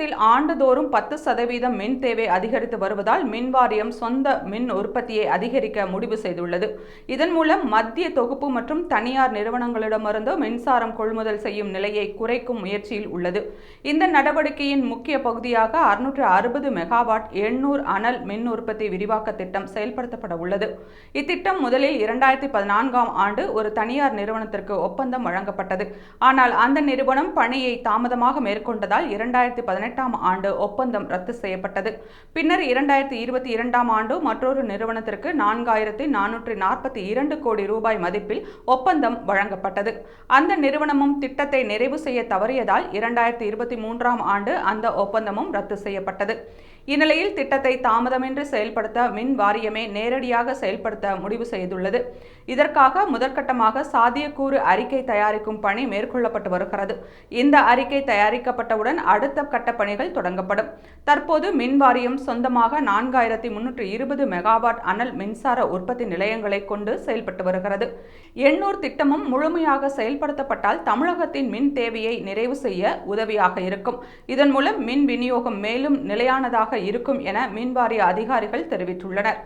தமிழகத்தில் ஆண்டுதோறும் பத்து சதவீதம் மின் தேவை அதிகரித்து வருவதால் மின் வாரியம் சொந்த மின் உற்பத்தியை அதிகரிக்க முடிவு செய்துள்ளது. இதன் மூலம் மத்திய தொகுப்பு மற்றும் தனியார் நிறுவனங்களிடமிருந்து மின்சாரம் கொள்முதல் செய்யும் நிலையை குறைக்கும் முயற்சியில் உள்ளது. இந்த நடவடிக்கையின் முக்கிய பகுதியாக அறுநூற்று அறுபது மெகாவாட் எண்ணூர் அனல் மின் உற்பத்தி விரிவாக்க திட்டம் செயல்படுத்தப்பட உள்ளது. இத்திட்டம் முதலில் இரண்டாயிரத்தி பதினான்காம் ஆண்டு ஒரு தனியார் நிறுவனத்திற்கு ஒப்பந்தம் வழங்கப்பட்டது. ஆனால் அந்த நிறுவனம் பணியை தாமதமாக மேற்கொண்டதால் இரண்டாயிரத்தி பதினெட்டு பதினெட்டாம் ஆண்டு ஒப்பந்தம் ரத்து செய்யப்பட்டது. பின்னர் இரண்டாயிரத்தி இருபத்தி இரண்டாம் ஆண்டு மற்றொரு நிறுவனத்திற்கு நான்காயிரத்தி நானூற்றி நாற்பத்தி இரண்டு கோடி ரூபாய் மதிப்பில் ஒப்பந்தம் வழங்கப்பட்டது. அந்த நிறுவனமும் திட்டத்தை நிறைவு செய்ய தவறியதால் இரண்டாயிரத்தி இருபத்தி மூன்றாம் ஆண்டு அந்த ஒப்பந்தமும் ரத்து செய்யப்பட்டது. இந்நிலையில் திட்டத்தை தாமதமின்றி செயல்படுத்த மின் வாரியமே நேரடியாக செயல்படுத்த முடிவு செய்துள்ளது. இதற்காக முதற்கட்டமாக சாத்தியக்கூறு அறிக்கை தயாரிக்கும் பணி மேற்கொள்ளப்பட்டு வருகிறது. இந்த அறிக்கை தயாரிக்கப்பட்டவுடன் அடுத்த கட்ட பணிகள் தொடங்கப்படும். தற்போது மின் வாரியம் சொந்தமாக நான்காயிரத்தி முன்னூற்றி இருபது மெகாவாட் அனல் மின்சார உற்பத்தி நிலையங்களை கொண்டு செயல்பட்டு வருகிறது. எண்ணூர் திட்டமும் முழுமையாக செயல்படுத்தப்பட்டால் தமிழகத்தின் மின் தேவையை நிறைவு செய்ய உதவியாக இருக்கும். இதன் மூலம் மின் விநியோகம் மேலும் நிலையானதாக இருக்கும் என மின்வாரிய அதிகாரிகள் தெரிவித்துள்ளனர்.